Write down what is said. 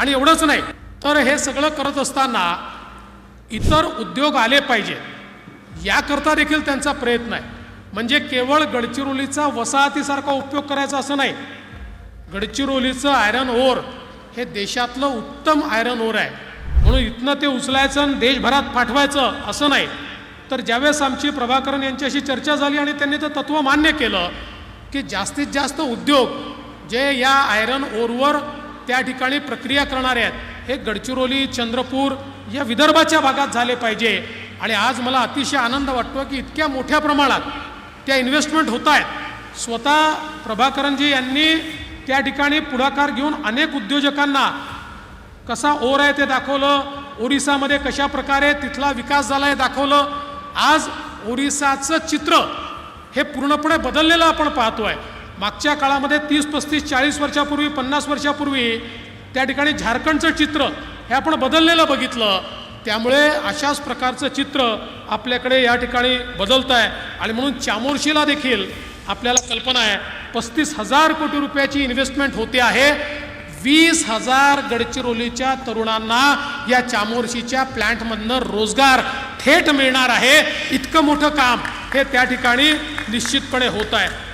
आणि एवढंच नाही. तर हे सगळं करत असताना इतर उद्योग आले पाहिजे. याकरता देखील त्यांचा प्रयत्न आहे. म्हणजे केवळ गडचिरोलीचा वसाहतीसारखा उपयोग करायचा असं नाही. गडचिरोलीचं आयरन ओर हे देशातलं उत्तम आयरन ओर आहे. म्हणून इथनं ते उचलायचं आणि देशभरात पाठवायचं असं नाही. तर ज्यावेळेस आमची प्रभाकरन यांच्याशी चर्चा झाली आणि त्यांनी ते तत्त्व मान्य केलं की जास्तीत जास्त उद्योग जे या आयरन ओरवर त्या ठिकाणी प्रक्रिया करणारे आहेत. हे गडचिरोली चंद्रपूर या विदर्भाच्या भागात झाले पाहिजे. आणि आज मला अतिशय आनंद वाटतो की इतक्या मोठ्या प्रमाणात त्या इन्व्हेस्टमेंट होत आहेत स्वतः प्रभाकरनजी यांनी त्या ठिकाणी पुढाकार घेऊन अनेक उद्योजकांना कसा ओर आहे ते दाखवलं. ओरिसामध्ये कशा प्रकारे तिथला विकास झाला आहे दाखवलं. आज ओरिसाचं चित्र हे पूर्णपणे बदललेलं आपण पाहतो आहे मागच्या काळामध्ये तीस पस्तीस चाळीस वर्षापूर्वी पन्नास वर्षापूर्वी त्या ठिकाणी झारखंडचं चित्र हे आपण बदललेलं बघितलं. त्यामुळे अशाच प्रकारचं चित्र आपल्याकडे या ठिकाणी बदलत आहे आणि म्हणून चामोर्शीला देखील आपल्याला कल्पना आहे पस्तीस हजार कोटी रुपयाची इन्व्हेस्टमेंट होते आहे. वीस हजार गडचिरोलीच्या तरुणांना या चामोर्शीच्या प्लॅन्टमधनं रोजगार थेट मिळणार आहे. इतकं मोठं काम हे त्या ठिकाणी निश्चितपणे होत आहे.